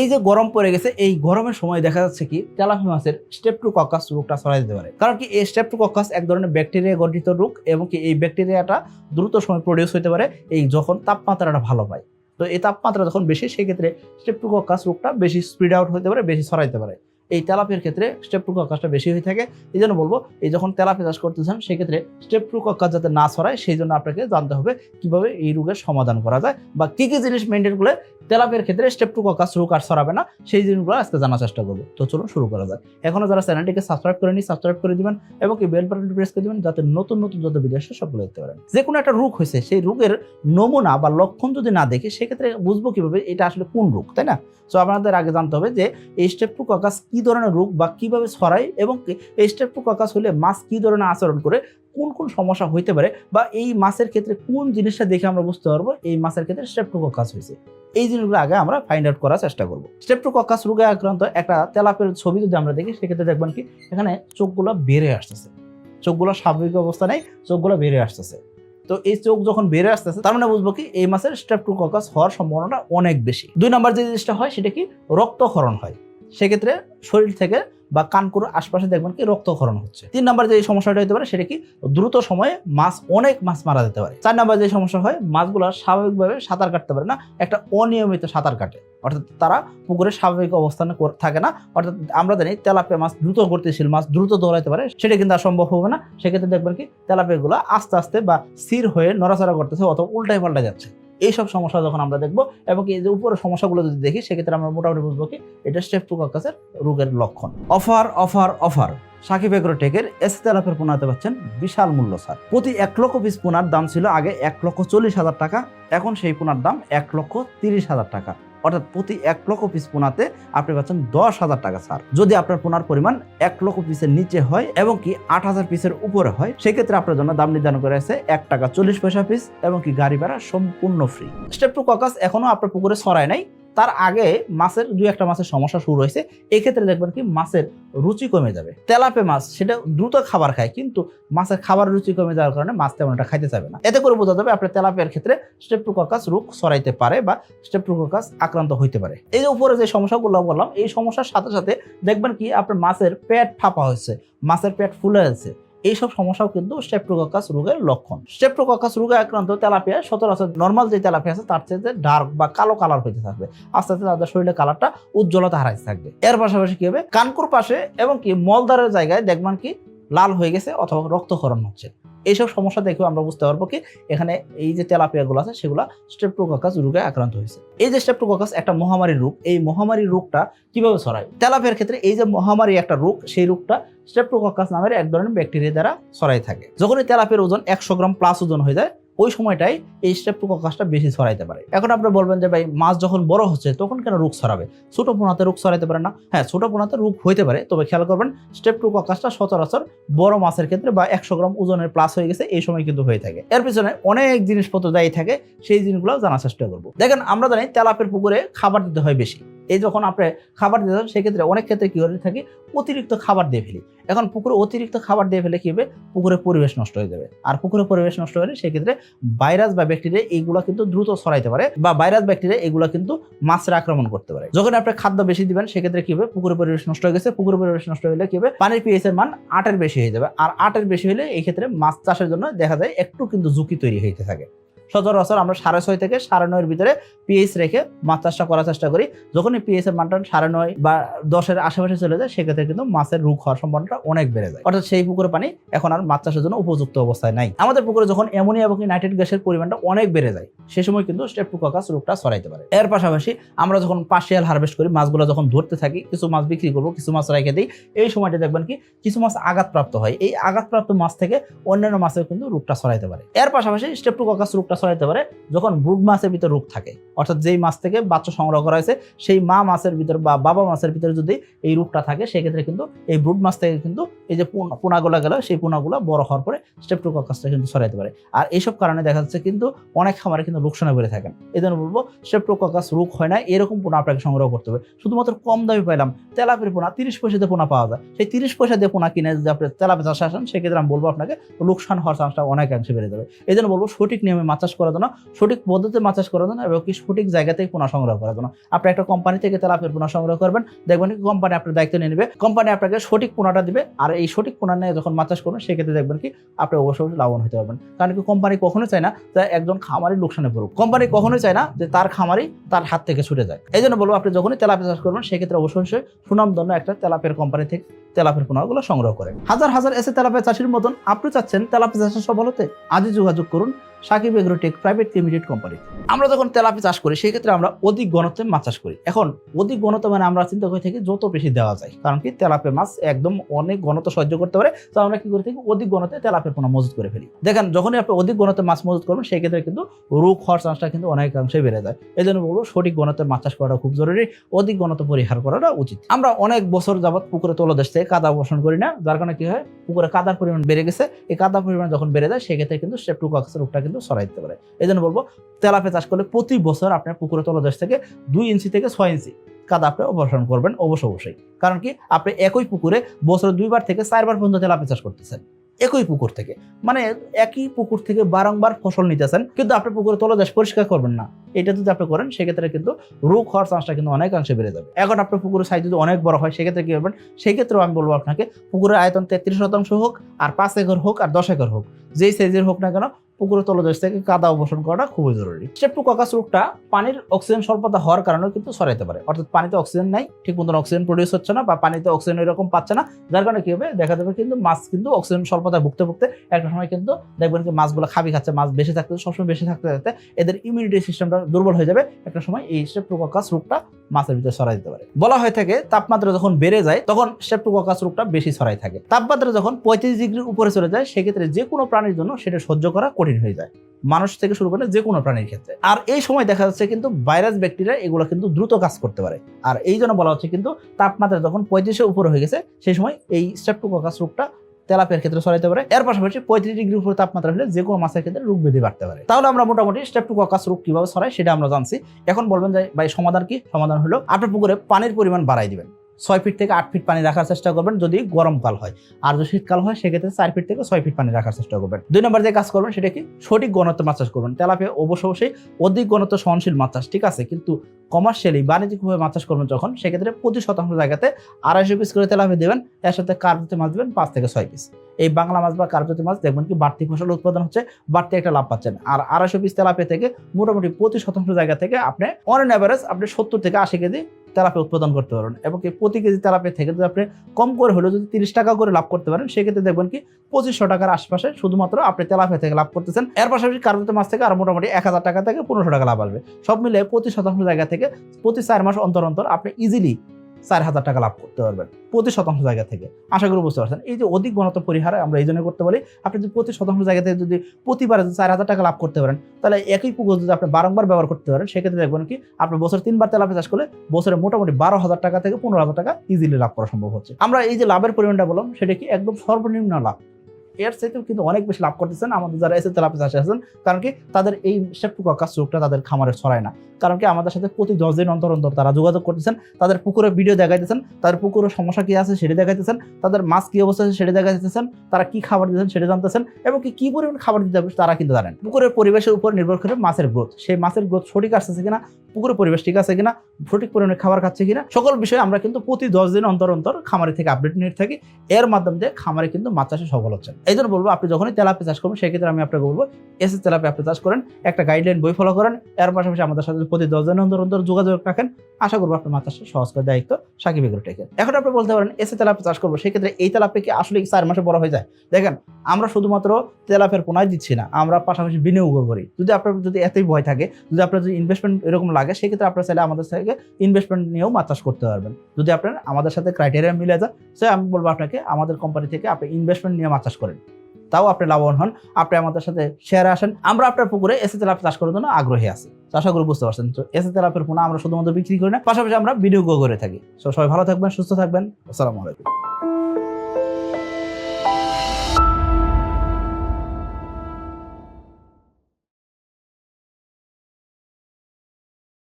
এই যে গরম পড়ে গেছে, এই গরমের সময় দেখা যাচ্ছে কি তেলাপি মাছের স্টেপট্রোককাস রোগটা ছড়াই দিতে পারে। কারণ কি, এই স্টেপট্রোককাস এক ধরনের ব্যাকটেরিয়া গঠিত রোগ এবং কি, এই ব্যাকটেরিয়াটা দ্রুত সময় প্রডিউস হতে পারে, এই যখন তাপমাত্রাটা ভালো পায়। তো এই তাপমাত্রা যখন বেশি, সেক্ষেত্রে স্টেপট্রোককাস রোগটা বেশি স্প্রিড আউট হতে পারে, বেশি ছড়াইতে পারে। এই তেলাপির ক্ষেত্রে স্টেপট্রোককাসটা বেশি হয়ে থাকে। এই জন্য বলব, এই যখন তেলাপি চাষ করতেছেন সেক্ষেত্রে স্টেপ টু স্টেপট্রোককাস যাতে না ছড়ায়, সেই জন্য আপনাকে জানতে হবে কীভাবে এই রোগের সমাধান করা যায় বা কি কি জিনিস মেনটেন করলে তেলাপের ক্ষেত্রে স্টেপ টু স্টেপট্রোককাস রোগ আর ছড়াবে না, সেই জিনিসগুলো আজকে জানার চেষ্টা করব। তো চলুন শুরু করা যাক। এখনও যারা চ্যানেলটিকে সাবস্ক্রাইব করে নি সাবস্ক্রাইব করে দিবেন এবং কি বেল বাটনটি প্রেস করে দিবেন যাতে নতুন নতুন যত ভিডিও আসে সবগুলো দেখতে পারেন। যে কোনো একটা রোগ হয়েছে, সেই রোগের নমুনা বা লক্ষণ যদি না দেখে, সেক্ষেত্রে বুঝব কীভাবে এটা আসলে কোন রোগ, তাই না? তো আপনাদের আগে জানতে হবে যে এই স্টেপট্রোককাস কি ধরনের রোগ বা কীভাবে ছড়ায় এবং স্টেপট্রোককাস হলে মাছ কি ধরনের আচরণ করে, কোন কোন সমস্যা হইতে পারে বা এই মাছের ক্ষেত্রে কোন জিনিসটা দেখে আমরা বুঝতে পারব, এই মাছের ক্ষেত্রে স্টেপট্রোককাস হয়েছে। এই জিনিসগুলো আগে আমরা ফাইন্ড আউট করার চেষ্টা করব। স্টেপট্রোককাস রোগে আক্রান্ত একটা তেলাপের ছবি যদি আমরা দেখি, সেক্ষেত্রে দেখবেন কি, এখানে চোখগুলো বেড়ে আসতেছে। চোখগুলো স্বাভাবিক অবস্থা নেই, চোখগুলো বেড়ে আসতেছে। তো এই চোখ যখন বেড়ে আসতেছে, তার মানে বুঝব কি, এই মাছের স্টেপট্রোককাস হওয়ার সম্ভাবনাটা অনেক বেশি। দুই নম্বর যে জিনিসটা হয়, সেটা কি, রক্তক্ষরণ হয়। সেক্ষেত্রে শরীর থেকে বা কানকুর আশপাশে দেখবেন কি রক্তক্ষরণ হচ্ছে। তিন নম্বর যে সমস্যাটা হতে পারে সেটা কি? দ্রুত সময়ে মাছ, অনেক মাছ মারা যেতে পারে। চার নম্বর যে সমস্যা হয়, মাছগুলো স্বাভাবিকভাবে সাঁতার কাটতে পারে না, একটা অনিয়মিত সাঁতার কাটে। অর্থাৎ তারা পুকুরে স্বাভাবিক অবস্থানে থাকে না। অর্থাৎ আমরা জানি তেলাপিয়া মাছ দ্রুত গতিশীল মাছ দ্রুত দৌড়াইতে পারে, সেটা কিন্তু আর সম্ভব হবে না। সেক্ষেত্রে দেখবেন কি তেলাপিয়াগুলো আস্তে আস্তে বা স্থির হয়ে নড়াচড়া করতেছে অথবা উল্টাই পাল্টা যাচ্ছে। এইসব সমস্যা যখন আমরা দেখব এবং এই যে উপরের সমস্যাগুলো যদি দেখি, সেক্ষেত্রে আমরা মোটামুটি বুঝব কি এটা স্টেপটোকাকাসের রোগের লক্ষণ। Offer offer offer. সাকিব এগ্রোটেকের এস তেলাপের পোনাতে পাচ্ছেন বিশাল মূল্য ছাড় প্রতি এক লক্ষ পিস পোনার দাম ছিল আগে এক লক্ষ চল্লিশ হাজার টাকা, এখন সেই পোনার দাম এক লক্ষ তিরিশ হাজার টাকা। অর্থাৎ প্রতি এক লক্ষ পিস পোনাতে আপনি পাচ্ছেন দশ হাজার টাকা ছাড় যদি আপনার পোনার পরিমাণ এক লক্ষ পিসের নিচে হয় এবং কি আট হাজার পিসের উপরে হয়, সেক্ষেত্রে আপনার জন্য দাম নির্ধারণ করে আছে এক টাকা চল্লিশ পয়সা পিস এবং কি গাড়ি ভাড়া সম্পূর্ণ ফ্রি স্টেপ টু ককাস এখনও আপনার পুকুরে ছড়ায় নাই। তার আগে মাছের দুই একটা মাছের সমস্যা শুরু হয়েছে। এক্ষেত্রে দেখবেন কি মাছের রুচি কমে যাবে। তেলাপে মাছ, সেটা দ্রুত খাবার খায়, কিন্তু মাছের খাবার রুচি কমে যাওয়ার কারণে মাছ তেমন একটা খাইতে চাবে না। এতে করে বোঝা যাবে আপনার তেলাপিয়ার ক্ষেত্রে স্টেপট্রোককাস রোগ ছড়াইতে পারে বা স্টেপট্রোককাস আক্রান্ত হইতে পারে। এই যে উপরে যে সমস্যাগুলো বললাম, এই সমস্যার সাথে সাথে দেখবেন কি আপনার মাছের পেট ফাঁপা হয়েছে, মাছের পেট ফুলে আছে এইসব সমস্যাও কিন্তু স্টেপট্রোককাস রোগের লক্ষণ। স্টেপ্রোকাকাস রোগে আক্রান্ত তেলাপিয়া সচরাচর নর্মাল যে তেলাপিয়া আছে, তার চেয়ে ডার্ক বা কালো কালার হইতে থাকবে। আস্তে আস্তে তাদের শরীরের কালারটা উজ্জ্বলতা হারাইতে থাকবে। এর পাশাপাশি কি হবে? কানকুর পাশে এবং কি মলদারের জায়গায় দেখবেন কি লাল হয়ে গেছে অথবা রক্তক্ষরণ হচ্ছে। এইসব সমস্যা দেখেও আমরা বুঝতে পারব কি এখানে এই যে তেলাপিয়াগুলো আছে, সেগুলো স্টেপ্টোকাকাস রোগে আক্রান্ত হয়েছে। এই যে স্টেপ্টোকাকাস একটা মহামারী রোগ, এই মহামারী রোগটা কীভাবে ছড়ায়? তেলাপিয়ার ক্ষেত্রে এই যে মহামারী একটা রোগ, সেই রোগটা স্টেপ্টোকাকাস নামের এক ধরনের ব্যাকটেরিয়া দ্বারা ছড়াই থাকে। যখন এই তেলাপিয়ার ওজন একশো গ্রাম প্লাস ওজন হয়ে যায় ওই সময়টাই এই স্টেপট্রোককাসটা বেশি ছড়াইতে পারে। এখন আপনি বলবেন যে, ভাই, মাছ যখন বড় হচ্ছে, তখন কেন রোগ ছড়াবে? ছোট পোনাতে রোগ ছড়াইতে পারে না। হ্যাঁ ছোট পোনাতে রোগ হইতে পারে, তবে খেয়াল করবেন স্টেপট্রোককাসটা সচরাচর বড় মাছের ক্ষেত্রে বা একশো গ্রাম ওজনের প্লাস হয়ে গেছে, এই সময় কিন্তু হয়ে থাকে। এর পিছনে অনেক জিনিসপত্র দায়ী থাকে, সেই জিনিসগুলো জানার চেষ্টা করব। দেখেন, আমরা জানি তেলাপের পুকুরে খাবার দিতে হয় বেশি। এই যখন আপনি খাবার দিতে হয় সেক্ষেত্রে অনেক ক্ষেত্রে কি হয়ে থাকে? অতিরিক্ত খাবার দিয়ে ফেলি। এখন পুকুরে অতিরিক্ত খাবার দিয়ে ফেলে কি হবে? পুকুরের পরিবেশ নষ্ট হয়ে যাবে। আর পুকুরের পরিবেশ নষ্ট হলে সেক্ষেত্রে ভাইরাস বা ব্যাকটেরিয়া এইগুলো কিন্তু দ্রুত ছড়াইতে পারে বা ভাইরাস, ব্যাকটেরিয়া এগুলো কিন্তু মাছের আক্রমণ করতে পারে। যখন আপনি খাদ্য বেশি দিবেন, সেক্ষেত্রে কি হবে? পুকুরের পরিবেশ নষ্ট হয়ে গেছে। পুকুরের পরিবেশ নষ্ট হলে কি হবে? পানির পিএইচ এর মান আটের বেশি হয়ে যাবে। আর আটের বেশি হলে এই ক্ষেত্রে মাছ চাষের জন্য দেখা যায় একটু কিন্তু ঝুঁকি তৈরি হইতে থাকে। সচরাচর আমরা সাড়ে ছয় থেকে সাড়ে নয়ের ভিতরে পিএইচ রেখে মাছ চাষটা করার চেষ্টা করি। যখনই পিএইচ এর মানটা সাড়ে নয় বা দশের আশেপাশে চলে যায়, সেক্ষেত্রে কিন্তু মাছের রোগ হওয়ার সম্ভাবনাটা অনেক বেড়ে যায়। অর্থাৎ সেই পুকুরে পানি এখন আর মাছ চাষের জন্য উপযুক্ত অবস্থায় নাই। আমাদের পুকুরে যখন অ্যামোনিয়া এবং নাইট্রেট গ্যাসের পরিমাণটা অনেক বেড়ে যায়, সে সময় কিন্তু স্টেপট্রোককাস রোগটা ছড়াইতে পারে। এর পাশাপাশি আমরা যখন পার্সিয়াল হারভেস্ট করি, মাছগুলো যখন ধরতে থাকি, কিছু মাছ বিক্রি করব, কিছু মাছ রেখে দিই, এই সময়টা দেখবেন কি, কিছু মাছ আঘাতপ্রাপ্ত হয়। এই আঘাতপ্রাপ্ত মাছ থেকে অন্যান্য মাছের কিন্তু রোগটা ছড়াইতে পারে। এর পাশাপাশি স্টেপট্রোককাস রোগটা ছড়াইতে পারে যখন ব্রুড মাছের ভিতর রোগ থাকে। অর্থাৎ যেই মাছ থেকে বাচ্চা সংগ্রহ করা হয়েছে, সেই মা মাছের ভিতর বা বাবা মাছের ভিতরে যদি এই রোগটা থাকে, সেক্ষেত্রে কিন্তু এই ব্রুড মাছ থেকে কিন্তু এই যে পোনা- পোনাগুলো গেল, সেই পোনাগুলো বড় হওয়ার পরে স্টেপট্রোককাসটা কিন্তু ছড়াইতে পারে। আর এইসব কারণে দেখা যাচ্ছে কিন্তু অনেক খামারে কিন্তু লোকসানে বেড়ে থাকেন। এই জন্য বলব স্টেপট্রোককাস রোগ হয় না এরকম পোনা আপনাকে সংগ্রহ করতে হবে। শুধুমাত্র কম দামে পাইলাম, তেলাপের পোনা, তিরিশ পয়সাতে পোনা পাওয়া যায়। সেই তিরিশ পয়সা দিয়ে পোনা কিনে যদি আপনি তেলাপে চাষে আসেন, সেক্ষেত্রে আমি বলব আপনাকে, লোকসান হওয়ার চান্সটা অনেকাংশে বেড়ে যাবে। এই জন্য বলব, সঠিক নিয়মে মাছ চাষ করার জন্য, সঠিক পদ্ধতিতে মাছ চাষ করার জন্য এবং কি সঠিক জায়গা থেকে পোনা সংগ্রহ করার জন্য। আপনি একটা কোম্পানি থেকে তেলাপের পোনা সংগ্রহ করবেন, দেখবেন কোম্পানি আপনার দায়িত্ব নিয়ে নেবে কোম্পানি আপনাকে সঠিক পোনাটা দিবে, আর এই সঠিক নিয়ে যখন মাছ চাষ করবেন, সেক্ষেত্রে দেখবেন কি আপনি অবশ্যই লাভবান হতে পারবেন। কারণ কি কোম্পানি কখনোই চায় না যে একজন খামারি লোকসানে পড়ুক। কোম্পানি কখনোই চায় না যে তার খামারি তার হাত থেকে ছুটে যায়। এই জন্য বলব, আপনি যখনই তেলাপিয়া চাষ করবেন, সেক্ষেত্রে অবশ্যই অবশ্যই সুনামধন্য একটা তেলাপের কোম্পানি থেকে তেলাপের পোনাগুলো সংগ্রহ করেন। হাজার হাজার এসে তেলাপিয়া চাষির মতন আপনি চাচ্ছেন তেলাপিয়া চাষের সফল হতে আজই যোগাযোগ করুন Sakib Agrotech private limited company. আমরা যখন তেলাপি চাষ করি সেই ক্ষেত্রে আমরা অধিক ঘনত্বে মাছ চাষ করি। এখন অধিক ঘনত্ব মানে আমরা চিন্তা করে থাকি যত বেশি দেওয়া যায়, কারণ কি তেলাপে মাছ একদম অনেক ঘনত্ব সহ্য করতে পারে, তো আমরা কি করে থাকি অধিক ঘনত্বে তেলাপের পোনা মজুত করে ফেলি। দেখেন, যখনই আপনি অধিক ঘনত্বে মাছ মজুত করবেন সেই ক্ষেত্রে কিন্তু রোগ হওয়ার চান্সটা কিন্তু অনেকাংশে বেড়ে যায়। এই জন্য বলব সঠিক ঘনত্বে মাছ চাষ করাটা খুব জরুরি, অধিক ঘনত্ব পরিহার করাটা উচিত। আমরা অনেক বছর যাবত পুকুরে তলদেশ থেকে কাদা বসন করি না, যার কারণে কি হয় পুকুরে কাদার পরিমাণ বেড়ে গেছে, এই কাদার পরিমাণ যখন বেড়ে যায়, সেক্ষেত্রে কিন্তু স্টেপটুকক্সের রোগটা কিন্তু ছড়াই দিতে পারে। এই জন্য বলব তেলাপে চাষ করলে প্রতি বছর আপনার পুকুরে তলদেশ থেকে দুই ইঞ্চি থেকে ছয় ইঞ্চি কাদা আপনি অপসারণ করবেন, অবশ্য অবশ্যই। কারণ কি, আপনি একই পুকুরে বছরে দুইবার থেকে চারবার পর্যন্ত তেলাপি চাষ করতেছেন, একই পুকুর থেকে। মানে একই পুকুর থেকে বারংবার ফসল নিতেছেন, কিন্তু আপনি পুকুরে তলদেশ পরিষ্কার করবেন না। এটা যদি আপনি করেন, সেক্ষেত্রে কিন্তু রোগ হওয়ার চান্সটা কিন্তু অনেকাংশে বেড়ে যাবে। এখন আপনার পুকুরের সাইজ যদি অনেক বড় হয়, সেক্ষেত্রে কী করবেন? সেক্ষেত্রেও আমি বলব আপনাকে, পুকুরের আয়তন তেত্রিশ শতাংশ হোক, আর পাঁচ একর হোক, আর দশ একর হোক, যেই সাইজের হোক না কেন পুকুরের তলদেশ থেকে কাদা অবসান করাটা খুবই জরুরি। স্টেপটুককাস রোগটা পানির অক্সিজেন স্বল্পতা হওয়ার কারণেও কিন্তু ছড়াইতে পারে। অর্থাৎ পানিতে অক্সিজেন নাই, ঠিক মতন অক্সিজেন প্রডিউস হচ্ছে না বা পানিতে অক্সিজেন এরকম পাচ্ছে না, যার কারণে কি হবে? দেখা যাবে কিন্তু মাছ কিন্তু অক্সিজেন স্বল্পতায় ভুগতে ভুগতে একটা সময় কিন্তু দেখবেন কি মাছগুলো খাবি খাচ্ছে, মাছ বেশি থাকতে, সবসময় বেশি থাকতে থাকতে এদের ইমিউনিটি সিস্টেমটা দুর্বল হয়ে যাবে। একটা সময় এই স্টেপটুককাস রোগটা মাছের ভিতরে ছড়াই দিতে পারে। বলা হয়ে থাকে তাপমাত্রা যখন বেড়ে যায়, তখন স্টেপটুককাস রোগটা বেশি ছড়াই থাকে। তাপমাত্রা যখন পঁয়ত্রিশ ডিগ্রির উপরে চলে যায়, সেক্ষেত্রে যে কোনো প্রাণীর জন্য সেটা সহ্য করা কঠিন। হয়ে যায়। মানুষ থেকে শুরু করে যে কোনো প্রাণীর ক্ষেত্রে। আর এই সময় দেখা যাচ্ছে কিন্তু ভাইরাস ব্যাকটেরিয়া এগুলো কিন্তু দ্রুত কাজ করতে পারে। আর এই জন্য বলা হচ্ছে কিন্তু তাপমাত্রা যখন পঁয়ত্রিশের উপরে হয়ে গেছে, সেই সময় এই স্টেপটোককাস রোগটা তেলাপের ক্ষেত্রে ছড়াইতে পারে। এর পাশাপাশি পঁয়ত্রিশ ডিগ্রি উপরে তাপমাত্রা হলে যে কোনো মাছের ক্ষেত্রে রোগ ব্যাধি বাড়তে পারে। তাহলে আমরা মোটামুটি স্টেপটোককাস রোগ কীভাবে ছড়ায় সেটা আমরা জানছি। এখন বলবেন যে, ভাই, সমাধান কি? সমাধান হলো আপনার পুকুরে পানির পরিমাণ বাড়াই দিবেন। ছয় ফিট থেকে আট ফিট পানি রাখার চেষ্টা করবেন যদি গরমকাল হয়। আর যদি শীতকাল হয়, সেক্ষেত্রে চার ফিট থেকে ছয় ফিট পানি রাখার চেষ্টা করবেন। দুই নম্বর যে কাজ করবেন, সেটা কি? সঠিক গণত্ব মাছ চাষ করবেন। তেলাপে অবশ্য অবশ্যই অধিক গণত্ব সহনশীল মাছ চাষ ঠিক আছে? কিন্তু কমার্শিয়ালি বাণিজ্যিকভাবে মাছ চাষ করবেন যখন, সেক্ষেত্রে প্রতি শতাংশ জায়গাতে আড়াইশো পিস করে তেলাপে দেবেন এর সাথে কার্বতে মাছ দেবেন পাঁচ থেকে ছয় পিস এই বাংলা মাছ বা কার্পজাতীয় মাছ দেখবেন কি বাড়তি ফসল উৎপাদন হচ্ছে, বাড়তি একটা লাভ পাচ্ছেন। আর আড়াইশো পিস তেলাপে থেকে মোটামুটি প্রতি শতাংশ জায়গা থেকে আপনি অন অ্যাভারেজ আপনি সত্তর থেকে আশি কেজি তেলাপে উৎপাদন করতে পারেন এবং কি প্রতি কেজি তেলাপে থেকে যদি আপনি কম করে হলেও যদি তিরিশ টাকা করে লাভ করতে পারেন, সেক্ষেত্রে দেখবেন কি পঁচিশশো টাকার আশপাশে শুধুমাত্র আপনি তেলাপে থেকে লাভ করতেছেন। এর পাশাপাশি কার্বতে মাছ থেকে আর মোটামুটি এক হাজার টাকা থেকে পনেরোশো টাকা লাভ আসবে। সব মিলে প্রতি শতাংশ জায়গা থেকে প্রতি চার মাস অন্তর অন্তর আপনি ইজিলি চার হাজার টাকা লাভ করতে পারবেন প্রতি শতাংশ জায়গা থেকে। আশা করি বুঝতে পারছেন। এই যে অধিক ঘনত্ব পরিহার আমরা এই জন্য করতে পারি, আপনি যদি প্রতি শতাংশ জায়গা থেকে যদি প্রতিবারে চার হাজার টাকা লাভ করতে পারেন, তাহলে একই পুকুর যদি আপনি বারংবার ব্যবহার করতে পারেন, সেক্ষেত্রে দেখবেন কি, আপনি বছর তিনবার তেলাপে চাষ করলে বছরে মোটামুটি বারো হাজার টাকা থেকে পনেরো হাজার টাকা ইজিলি লাভ করা সম্ভব হচ্ছে। আমরা এই যে লাভের পরিমাণটা বললাম, সেটা কি একদম সর্বনিম্ন লাভ। এর চাইতেও কিন্তু অনেক বেশি লাভ করতেছেন আমাদের যারা এসে তেলাপি চাষে আছেন, কারণ কি তাদের এই সেপ্টুকাকাস রোগটা তাদের খামারে ছড়ায় না। কারণ কি আমাদের সাথে প্রতি দশ দিন অন্তর অন্তর তারা যোগাযোগ করতেছেন, তাদের পুকুরে ভিডিও দেখাইতেছেন, তাদের পুকুরের সমস্যা কি আছে সেটা দেখাইতেছেন, তাদের মাছ কি অবস্থা আছে সেটা দেখাইতেছেন, তারা কি খাবার দিতেছেন সেটা জানতেছেন, এবং কি কি পরিমাণ খাবার দিতে হবে তারা কিন্তু জানেন। পুকুরের পরিবেশের উপর নির্ভর করে মাছের গ্রোথ, সেই মাছের গ্রোথ সঠিক আসতেছে কিনা, পুকুরের পরিবেশ ঠিক আছে কিনা, সঠিক পরিমাণে খাবার খাচ্ছে কিনা, সকল বিষয়ে আমরা কিন্তু প্রতি দশ দিন অন্তর অন্তর খামারি থেকে আপডেট নিয়ে থাকি। এর মাধ্যম দিয়ে খামারে কিন্তু মাছ চাষে সফল হচ্ছেন। এই জন্য বলব, আপনি যখনই তেলাপি চাষ করবেন, সেক্ষেত্রে আমি আপনাকে বলব এসে তেলাপি আপনি চাষ করেন, একটা গাইডলাইন বই ফলো করেন, এর পাশাপাশি আমাদের সাথে প্রতি দশ দিন অন্তর অন্তর যোগাযোগ রাখেন। আশা করব আপনার চাষে সহজ করে দায়িত্ব সাকিব এগ্রোটেকের এখন আপনি বলতে পারেন, এসে তেলাপি চাষ করব, সেক্ষেত্রে এই তেলাপি কি আসলে চার মাসে বড় হয়ে যায়? দেখেন, আমরা শুধুমাত্র তেলাপের পোনায় দিচ্ছি না, আমরা পাশাপাশি বিনিয়োগ করি। যদি আপনার যদি এতই ভয় থাকে, যদি আপনার যদি ইনভেস্টমেন্ট এরকম লাগে, সেক্ষেত্রে আপনার চাইলে আমাদের থেকে ইনভেস্টমেন্ট নিয়েও মাছ চাষ করতে পারবেন। যদি আপনার আমাদের সাথে ক্রাইটেরিয়া মিলে যায়, সে আমি বলব আপনাকে, আমাদের কোম্পানি থেকে আপনি ইনভেস্টমেন্ট নিয়ে মাছ চাষ করেন। তাও আপনি লাভবান হন। আপনি আমাদের সাথে শেয়ারে আসেন। আমরা আপনার পুকুরে এসে তেলাপ চাষ করার জন্য আগ্রহী আছি। আশা করি বুঝতে পারছেন। তো এসে তেলাপের পোনা আমরা শুধুমাত্র বিক্রি করি না, পাশাপাশি আমরা বিনিয়োগ করে থাকি। সবাই ভালো থাকবেন, সুস্থ থাকবেন। আসসালামু আলাইকুম।